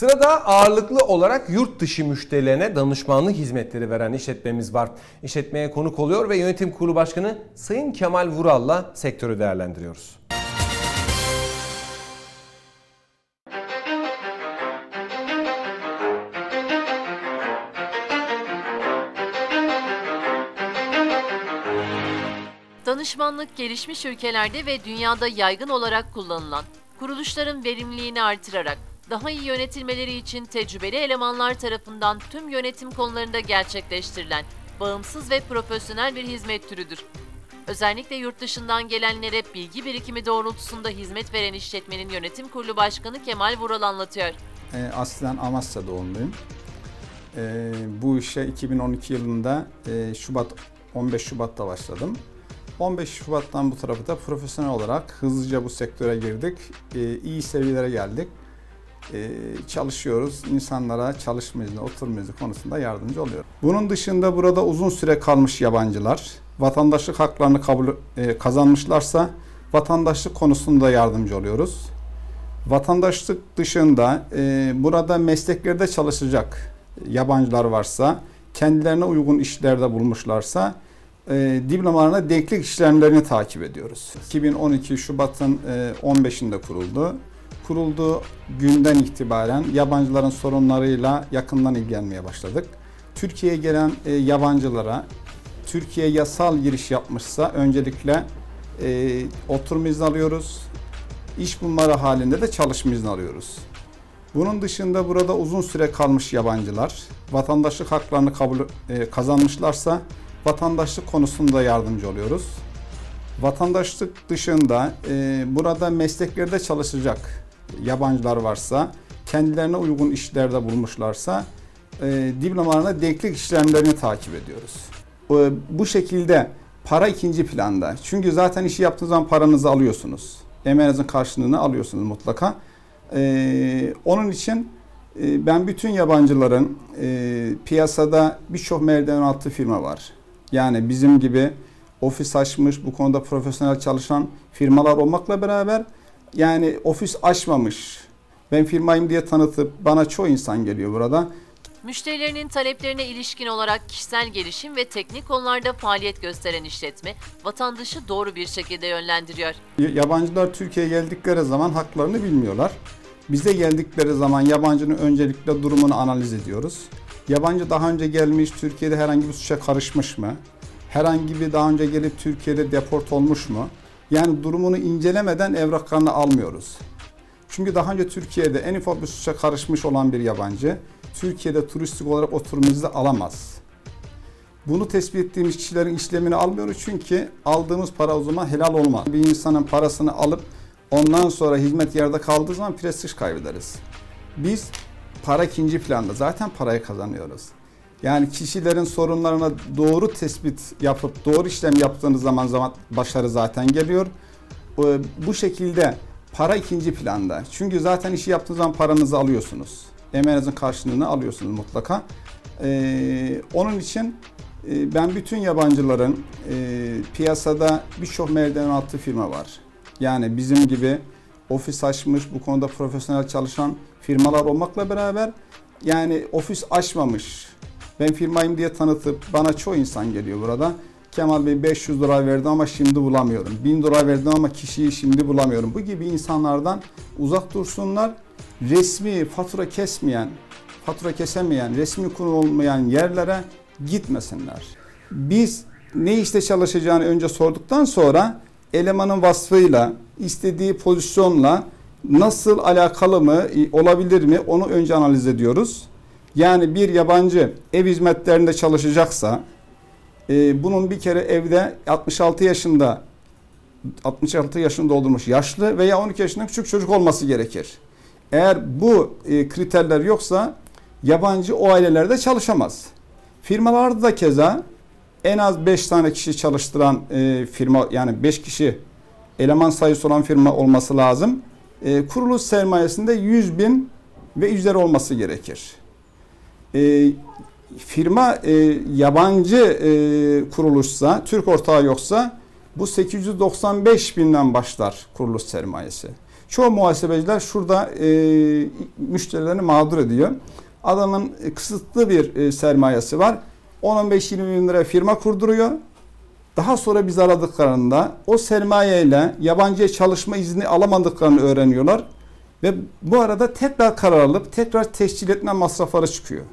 Sırada ağırlıklı olarak yurt dışı müşterilerine danışmanlık hizmetleri veren işletmemiz var. İşletmeye konuk oluyor ve yönetim kurulu başkanı Sayın Kemal Vural'la sektörü değerlendiriyoruz. Danışmanlık gelişmiş ülkelerde ve dünyada yaygın olarak kullanılan, kuruluşların verimliliğini artırarak daha iyi yönetilmeleri için tecrübeli elemanlar tarafından tüm yönetim konularında gerçekleştirilen bağımsız ve profesyonel bir hizmet türüdür. Özellikle yurt dışından gelenlere bilgi birikimi doğrultusunda hizmet veren işletmenin yönetim kurulu başkanı Kemal Vural anlatıyor. E, aslen Amasya doğumluyum. E, bu işe 2012 yılında e, Şubat 15 Şubat'ta başladım. 15 Şubat'tan bu tarafı da profesyonel olarak hızlıca bu sektöre girdik. E, iyi seviyelere geldik. E, çalışıyoruz. İnsanlara çalışma izni, oturma izni konusunda yardımcı oluyor. Bunun dışında burada uzun süre kalmış yabancılar, vatandaşlık haklarını kabul e, kazanmışlarsa vatandaşlık konusunda yardımcı oluyoruz. Vatandaşlık dışında e, burada mesleklerde çalışacak yabancılar varsa, kendilerine uygun işlerde bulmuşlarsa e, diplomalarına denklik işlemlerini takip ediyoruz. 2012 Şubat'ın e, 15'inde kuruldu. Kurulduğu günden itibaren yabancıların sorunlarıyla yakından ilgilenmeye başladık. Türkiye'ye gelen e, yabancılara Türkiye yasal giriş yapmışsa öncelikle e, oturum izni alıyoruz. İş bulmaları halinde de çalışma izni alıyoruz. Bunun dışında burada uzun süre kalmış yabancılar vatandaşlık haklarını kabul e, kazanmışlarsa vatandaşlık konusunda yardımcı oluyoruz. Vatandaşlık dışında e, burada mesleklerde çalışacak yabancılar varsa, kendilerine uygun işlerde bulmuşlarsa e, diplomalarına denklik işlemlerini takip ediyoruz. E, bu şekilde para ikinci planda. Çünkü zaten işi yaptığınız zaman paranızı alıyorsunuz. Emeğinizin karşılığını alıyorsunuz mutlaka. E, onun için e, ben bütün yabancıların e, piyasada birçok merdiven altı firma var. Yani bizim gibi ofis açmış, bu konuda profesyonel çalışan firmalar olmakla beraber yani ofis açmamış, ben firmayım diye tanıtıp bana çoğu insan geliyor burada. Müşterilerinin taleplerine ilişkin olarak kişisel gelişim ve teknik konularda faaliyet gösteren işletme, vatandaşı doğru bir şekilde yönlendiriyor. Yabancılar Türkiye'ye geldikleri zaman haklarını bilmiyorlar. Bize geldikleri zaman yabancının öncelikle durumunu analiz ediyoruz. Yabancı daha önce gelmiş, Türkiye'de herhangi bir suça karışmış mı? Herhangi bir daha önce gelip Türkiye'de deport olmuş mu? Yani durumunu incelemeden evraklarını almıyoruz. Çünkü daha önce Türkiye'de en ufak bir suça karışmış olan bir yabancı Türkiye'de turistik olarak oturum izni alamaz. Bunu tespit ettiğimiz kişilerin işlemini almıyoruz çünkü aldığımız para o zaman helal olmaz. Bir insanın parasını alıp ondan sonra hizmet yerde kaldığı zaman prestij kaybederiz. Biz para ikinci planda. Zaten parayı kazanıyoruz. Yani kişilerin sorunlarına doğru tespit yapıp doğru işlem yaptığınız zaman zaman başarı zaten geliyor. Bu şekilde para ikinci planda. Çünkü zaten işi yaptığınız zaman paranızı alıyorsunuz. Emeğinizin karşılığını alıyorsunuz mutlaka. Ee, onun için e, ben bütün yabancıların e, piyasada birçok merdiven altı firma var. Yani bizim gibi ofis açmış, bu konuda profesyonel çalışan firmalar olmakla beraber yani ofis açmamış. Ben firmayım diye tanıtıp bana çoğu insan geliyor burada. Kemal Bey 500 lira verdi ama şimdi bulamıyorum. 1000 lira verdim ama kişiyi şimdi bulamıyorum. Bu gibi insanlardan uzak dursunlar. Resmi fatura kesmeyen, fatura kesemeyen, resmi kurum olmayan yerlere gitmesinler. Biz ne işte çalışacağını önce sorduktan sonra elemanın vasfıyla, istediği pozisyonla nasıl alakalı mı, olabilir mi onu önce analiz ediyoruz. Yani bir yabancı ev hizmetlerinde çalışacaksa e, bunun bir kere evde 66 yaşında 66 yaşını doldurmuş yaşlı veya 12 yaşında küçük çocuk olması gerekir. Eğer bu e, kriterler yoksa yabancı o ailelerde çalışamaz. Firmalarda da keza en az 5 tane kişi çalıştıran e, firma yani 5 kişi eleman sayısı olan firma olması lazım. E, kuruluş sermayesinde 100 bin ve üzeri olması gerekir. E, firma e, yabancı e, kuruluşsa, Türk ortağı yoksa bu 895 binden başlar kuruluş sermayesi. Çoğu muhasebeciler şurada e, müşterilerini mağdur ediyor. Adamın kısıtlı bir e, sermayesi var. 10-15-20 bin lira firma kurduruyor. Daha sonra biz aradıklarında o sermayeyle yabancıya çalışma izni alamadıklarını öğreniyorlar. Ve bu arada tekrar karar alıp tekrar tescil etme masrafları çıkıyor.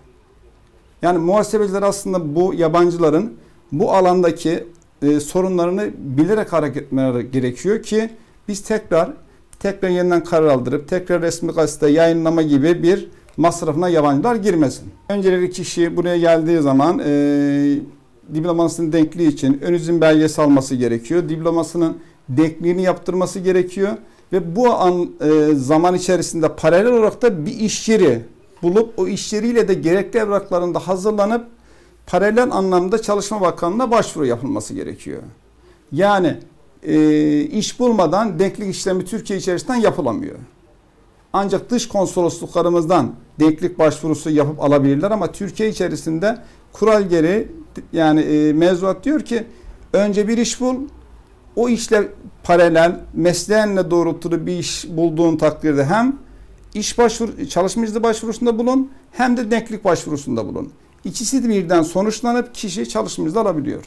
Yani muhasebeciler aslında bu yabancıların bu alandaki e, sorunlarını bilerek hareket etmeleri gerekiyor ki biz tekrar tekrar yeniden karar aldırıp tekrar resmi gazete yayınlama gibi bir masrafına yabancılar girmesin. Önceleri kişi buraya geldiği zaman e, diplomasının denkliği için ön izin belgesi alması gerekiyor. Diplomasının denkliğini yaptırması gerekiyor. Ve bu an e, zaman içerisinde paralel olarak da bir iş yeri bulup o iş yeriyle de gerekli evraklarında hazırlanıp paralel anlamda Çalışma Bakanlığı'na başvuru yapılması gerekiyor. Yani e, iş bulmadan denklik işlemi Türkiye içerisinden yapılamıyor. Ancak dış konsolosluklarımızdan denklik başvurusu yapıp alabilirler ama Türkiye içerisinde kural gereği yani e, mevzuat diyor ki önce bir iş bul o işle paralel mesleğinle doğrultulu bir iş bulduğun takdirde hem iş başvuru çalışma izni başvurusunda bulun hem de denklik başvurusunda bulun. İkisi de birden sonuçlanıp kişi çalışma izni alabiliyor.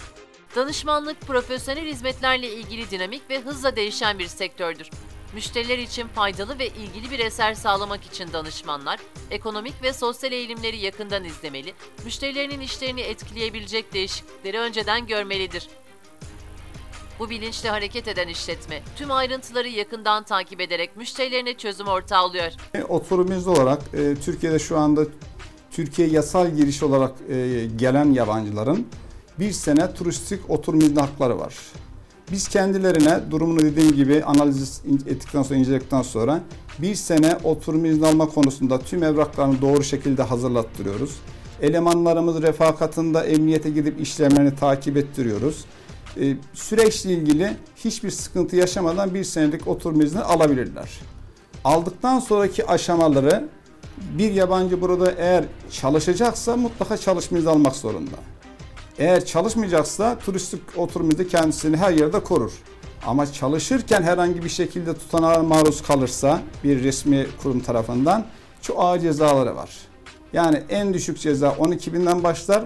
Danışmanlık profesyonel hizmetlerle ilgili dinamik ve hızla değişen bir sektördür. Müşteriler için faydalı ve ilgili bir eser sağlamak için danışmanlar, ekonomik ve sosyal eğilimleri yakından izlemeli, müşterilerinin işlerini etkileyebilecek değişiklikleri önceden görmelidir. Bu bilinçle hareket eden işletme, tüm ayrıntıları yakından takip ederek müşterilerine çözüm ortağı oluyor. E, Oturum izni olarak e, Türkiye'de şu anda Türkiye yasal giriş olarak e, gelen yabancıların bir sene turistik oturum izni hakları var. Biz kendilerine durumunu dediğim gibi analiz ettikten sonra inceledikten sonra bir sene oturum izni alma konusunda tüm evraklarını doğru şekilde hazırlattırıyoruz. Elemanlarımız refakatında emniyete gidip işlemlerini takip ettiriyoruz. Ee, süreçle ilgili hiçbir sıkıntı yaşamadan bir senelik oturum izni alabilirler. Aldıktan sonraki aşamaları bir yabancı burada eğer çalışacaksa mutlaka çalışma izni almak zorunda. Eğer çalışmayacaksa turistik oturum izni kendisini her yerde korur. Ama çalışırken herhangi bir şekilde tutanağa maruz kalırsa bir resmi kurum tarafından çok ağır cezaları var. Yani en düşük ceza 12 binden başlar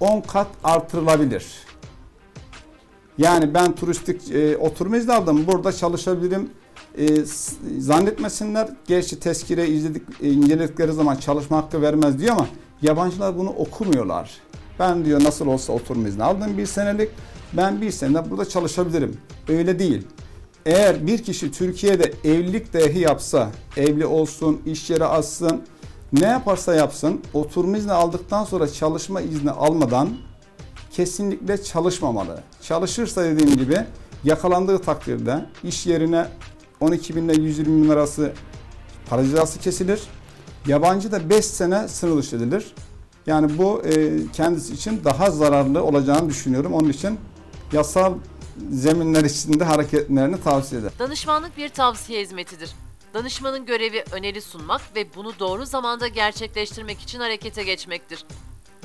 10 kat artırılabilir. Yani ben turistik e, oturma izni aldım burada çalışabilirim e, zannetmesinler. Gerçi tezkire izledik, e, inceledikleri zaman çalışma hakkı vermez diyor ama yabancılar bunu okumuyorlar. Ben diyor nasıl olsa oturma izni aldım bir senelik. Ben bir sene burada çalışabilirim. Öyle değil. Eğer bir kişi Türkiye'de evlilik dahi yapsa, evli olsun, iş yeri açsın, ne yaparsa yapsın, oturma izni aldıktan sonra çalışma izni almadan kesinlikle çalışmamalı. Çalışırsa dediğim gibi yakalandığı takdirde iş yerine 12 bin ile 120 bin arası para cezası kesilir. Yabancı da 5 sene sınır dışı edilir. Yani bu e, kendisi için daha zararlı olacağını düşünüyorum. Onun için yasal zeminler içinde hareket etmelerini tavsiye ederim. Danışmanlık bir tavsiye hizmetidir. Danışmanın görevi öneri sunmak ve bunu doğru zamanda gerçekleştirmek için harekete geçmektir.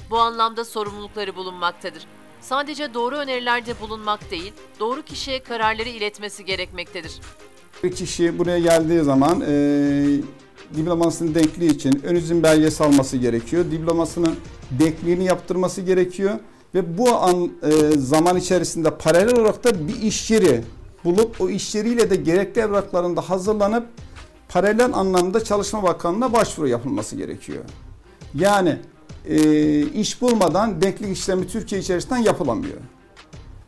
Bu anlamda sorumlulukları bulunmaktadır. Sadece doğru önerilerde bulunmak değil, doğru kişiye kararları iletmesi gerekmektedir. Bir kişi buraya geldiği zaman e, diplomasının denkliği için ön izin belgesi alması gerekiyor. Diplomasının denkliğini yaptırması gerekiyor. Ve bu an e, zaman içerisinde paralel olarak da bir iş yeri bulup o iş yeriyle de gerekli evraklarında hazırlanıp paralel anlamda Çalışma Bakanlığı'na başvuru yapılması gerekiyor. Yani e, iş bulmadan denklik işlemi Türkiye içerisinden yapılamıyor.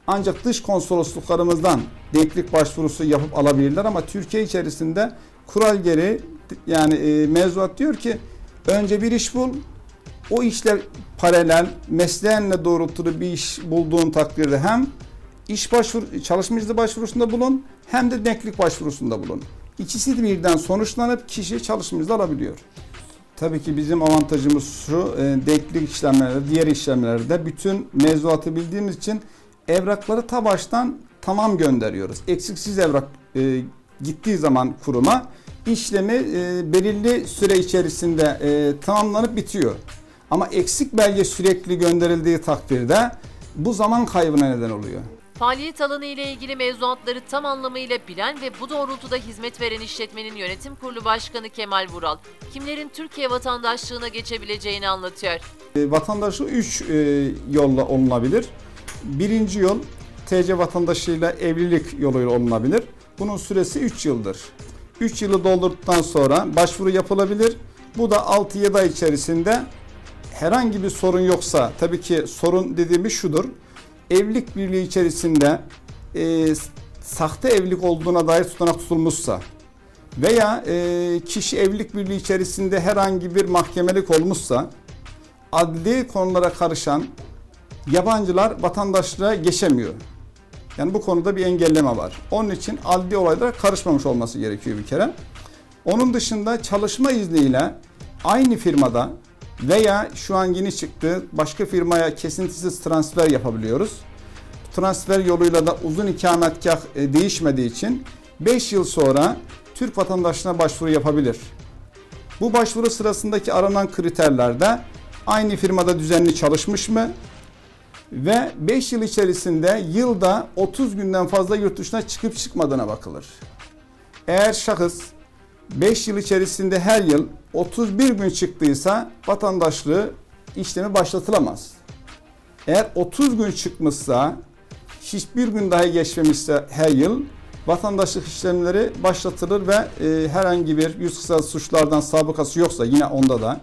Ancak dış konsolosluklarımızdan denklik başvurusu yapıp alabilirler ama Türkiye içerisinde kural gereği yani e, mevzuat diyor ki önce bir iş bul o işle paralel mesleğinle doğrultulu bir iş bulduğun takdirde hem iş başvuru çalışma izni başvurusunda bulun hem de denklik başvurusunda bulun. İkisi de birden sonuçlanıp kişi çalışma izni alabiliyor. Tabii ki bizim avantajımız şu, e, denklik işlemlerde, diğer işlemlerde bütün mevzuatı bildiğimiz için evrakları ta baştan tamam gönderiyoruz. Eksiksiz evrak e, gittiği zaman kuruma işlemi e, belirli süre içerisinde e, tamamlanıp bitiyor. Ama eksik belge sürekli gönderildiği takdirde bu zaman kaybına neden oluyor. Faaliyet alanı ile ilgili mevzuatları tam anlamıyla bilen ve bu doğrultuda hizmet veren işletmenin yönetim kurulu başkanı Kemal Vural, kimlerin Türkiye vatandaşlığına geçebileceğini anlatıyor. E, Vatandaşlığı 3 yolla olunabilir. Birinci yol TC vatandaşıyla evlilik yoluyla olunabilir. Bunun süresi 3 yıldır. 3 yılı doldurduktan sonra başvuru yapılabilir. Bu da 6-7 ay içerisinde herhangi bir sorun yoksa, tabii ki sorun dediğimiz şudur. Evlilik birliği içerisinde e, sahte evlilik olduğuna dair tutanak tutulmuşsa veya e, kişi evlilik birliği içerisinde herhangi bir mahkemelik olmuşsa adli konulara karışan yabancılar vatandaşlığa geçemiyor. Yani bu konuda bir engelleme var. Onun için adli olaylara karışmamış olması gerekiyor bir kere. Onun dışında çalışma izniyle aynı firmada veya şu an yeni çıktı başka firmaya kesintisiz transfer yapabiliyoruz. Transfer yoluyla da uzun ikametgah e, değişmediği için 5 yıl sonra Türk vatandaşlığına başvuru yapabilir. Bu başvuru sırasındaki aranan kriterlerde aynı firmada düzenli çalışmış mı ve 5 yıl içerisinde yılda 30 günden fazla yurt dışına çıkıp çıkmadığına bakılır. Eğer şahıs 5 yıl içerisinde her yıl 31 gün çıktıysa vatandaşlığı işlemi başlatılamaz. Eğer 30 gün çıkmışsa hiçbir gün daha geçmemişse her yıl vatandaşlık işlemleri başlatılır ve e, herhangi bir yüz kısa suçlardan sabıkası yoksa yine onda da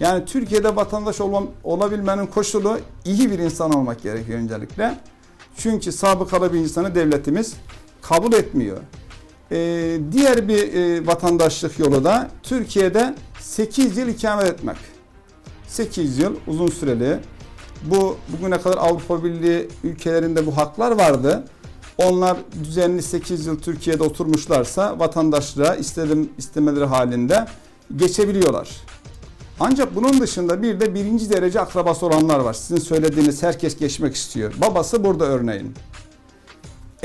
yani Türkiye'de vatandaş olmam, olabilmenin koşulu iyi bir insan olmak gerekiyor öncelikle. Çünkü sabıkalı bir insanı devletimiz kabul etmiyor. Ee, diğer bir e, vatandaşlık yolu da Türkiye'de 8 yıl ikamet etmek. 8 yıl uzun süreli. Bu bugüne kadar Avrupa Birliği ülkelerinde bu haklar vardı. Onlar düzenli 8 yıl Türkiye'de oturmuşlarsa vatandaşlığa istedim istemeleri halinde geçebiliyorlar. Ancak bunun dışında bir de birinci derece akrabası olanlar var. Sizin söylediğiniz herkes geçmek istiyor. Babası burada örneğin.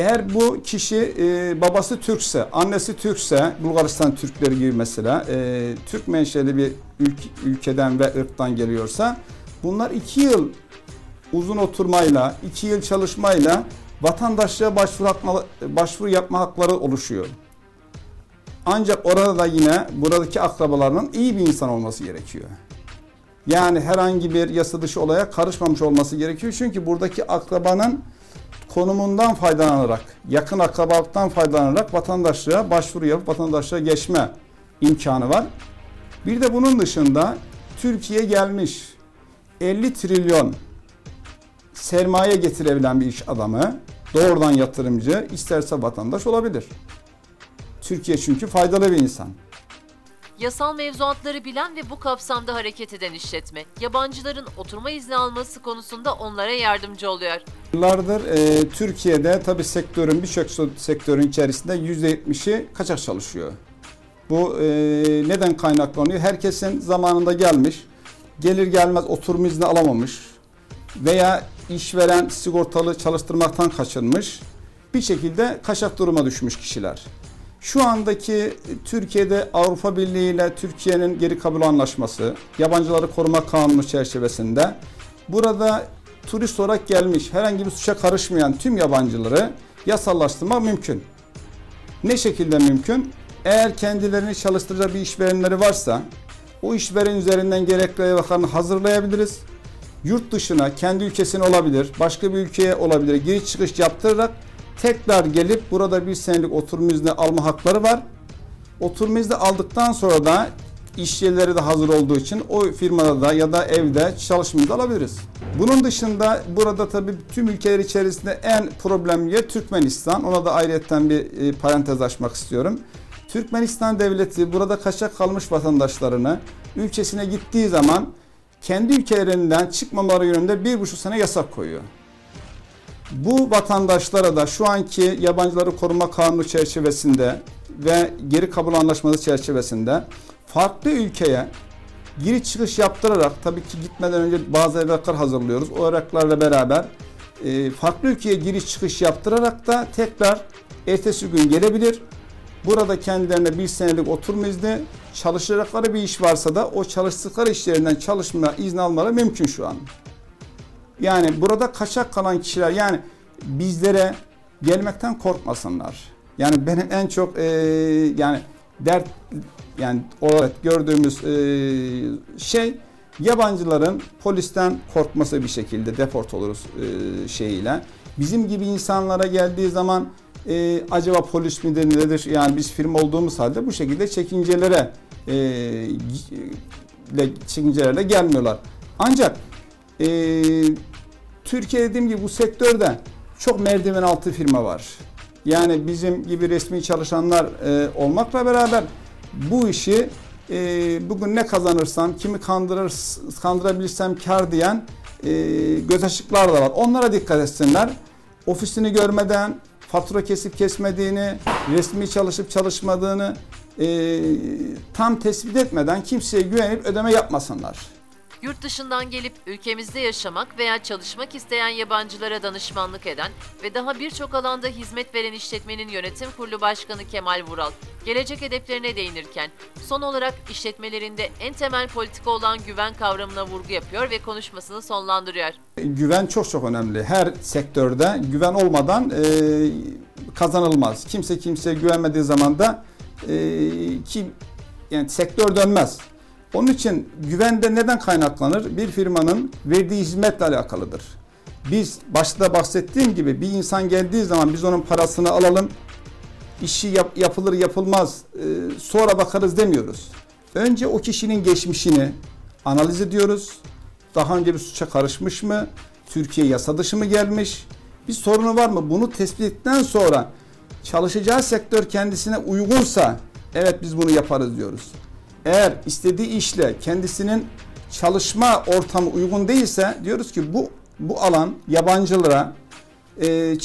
Eğer bu kişi e, babası Türkse, annesi Türkse, Bulgaristan Türkleri gibi mesela e, Türk menşeli bir ülke, ülkeden ve ırktan geliyorsa bunlar iki yıl uzun oturmayla, iki yıl çalışmayla vatandaşlığa başvuru, hakma, başvuru yapma hakları oluşuyor. Ancak orada da yine buradaki akrabalarının iyi bir insan olması gerekiyor. Yani herhangi bir yasa dışı olaya karışmamış olması gerekiyor. Çünkü buradaki akrabanın konumundan faydalanarak, yakın akrabalıktan faydalanarak vatandaşlığa başvuru yapıp vatandaşlığa geçme imkanı var. Bir de bunun dışında Türkiye gelmiş 50 trilyon sermaye getirebilen bir iş adamı, doğrudan yatırımcı, isterse vatandaş olabilir. Türkiye çünkü faydalı bir insan. Yasal mevzuatları bilen ve bu kapsamda hareket eden işletme, yabancıların oturma izni alması konusunda onlara yardımcı oluyor. Yıllardır e, Türkiye'de tabi sektörün birçok sektörün içerisinde %70'i kaçak çalışıyor. Bu e, neden kaynaklanıyor? Herkesin zamanında gelmiş, gelir gelmez oturma izni alamamış veya işveren sigortalı çalıştırmaktan kaçınmış. Bir şekilde kaçak duruma düşmüş kişiler. Şu andaki Türkiye'de Avrupa Birliği ile Türkiye'nin geri kabul anlaşması, yabancıları koruma kanunu çerçevesinde burada turist olarak gelmiş, herhangi bir suça karışmayan tüm yabancıları yasallaştırmak mümkün. Ne şekilde mümkün? Eğer kendilerini çalıştıracağı bir işverenleri varsa o işveren üzerinden gerekli evraklarını hazırlayabiliriz. Yurt dışına, kendi ülkesine olabilir, başka bir ülkeye olabilir, giriş çıkış yaptırarak tekrar gelip burada bir senelik oturma izni alma hakları var. Oturma izni aldıktan sonra da iş yerleri de hazır olduğu için o firmada da ya da evde çalışma izni alabiliriz. Bunun dışında burada tabii tüm ülkeler içerisinde en problemli Türkmenistan. Ona da ayrıyetten bir e, parantez açmak istiyorum. Türkmenistan devleti burada kaçak kalmış vatandaşlarını ülkesine gittiği zaman kendi ülkelerinden çıkmamaları yönünde bir buçuk sene yasak koyuyor. Bu vatandaşlara da şu anki yabancıları koruma kanunu çerçevesinde ve geri kabul anlaşması çerçevesinde farklı ülkeye giriş çıkış yaptırarak tabii ki gitmeden önce bazı evraklar hazırlıyoruz. O evraklarla beraber e, farklı ülkeye giriş çıkış yaptırarak da tekrar ertesi gün gelebilir. Burada kendilerine bir senelik oturma izni, çalışacakları bir iş varsa da o çalıştıkları işlerinden çalışma izni almaları mümkün şu an. Yani burada kaçak kalan kişiler yani bizlere gelmekten korkmasınlar. Yani benim en çok e, yani dert yani olarak gördüğümüz e, şey yabancıların polisten korkması bir şekilde deport oluruz e, şeyiyle. Bizim gibi insanlara geldiği zaman e, acaba polis midir nedir yani biz firma olduğumuz halde bu şekilde çekincelere e, ile çekincelerle gelmiyorlar. Ancak e, Türkiye dediğim gibi bu sektörde çok merdiven altı firma var. Yani bizim gibi resmi çalışanlar e, olmakla beraber bu işi e, bugün ne kazanırsam, kimi kandırır, kandırabilirsem kar diyen e, göz açıklar da var. Onlara dikkat etsinler. Ofisini görmeden, fatura kesip kesmediğini, resmi çalışıp çalışmadığını e, tam tespit etmeden kimseye güvenip ödeme yapmasınlar. Yurt dışından gelip ülkemizde yaşamak veya çalışmak isteyen yabancılara danışmanlık eden ve daha birçok alanda hizmet veren işletmenin yönetim kurulu başkanı Kemal Vural, gelecek hedeflerine değinirken son olarak işletmelerinde en temel politika olan güven kavramına vurgu yapıyor ve konuşmasını sonlandırıyor. Güven çok çok önemli. Her sektörde güven olmadan e, kazanılmaz. Kimse kimseye güvenmediği zaman da e, kim yani sektör dönmez. Onun için güvende neden kaynaklanır? Bir firmanın verdiği hizmetle alakalıdır. Biz başta bahsettiğim gibi bir insan geldiği zaman biz onun parasını alalım, işi yap, yapılır yapılmaz e, sonra bakarız demiyoruz. Önce o kişinin geçmişini analiz ediyoruz. Daha önce bir suça karışmış mı? Türkiye yasa dışı mı gelmiş? Bir sorunu var mı? Bunu tespit ettikten sonra çalışacağı sektör kendisine uygunsa evet biz bunu yaparız diyoruz. Eğer istediği işle kendisinin çalışma ortamı uygun değilse diyoruz ki bu bu alan yabancılara e,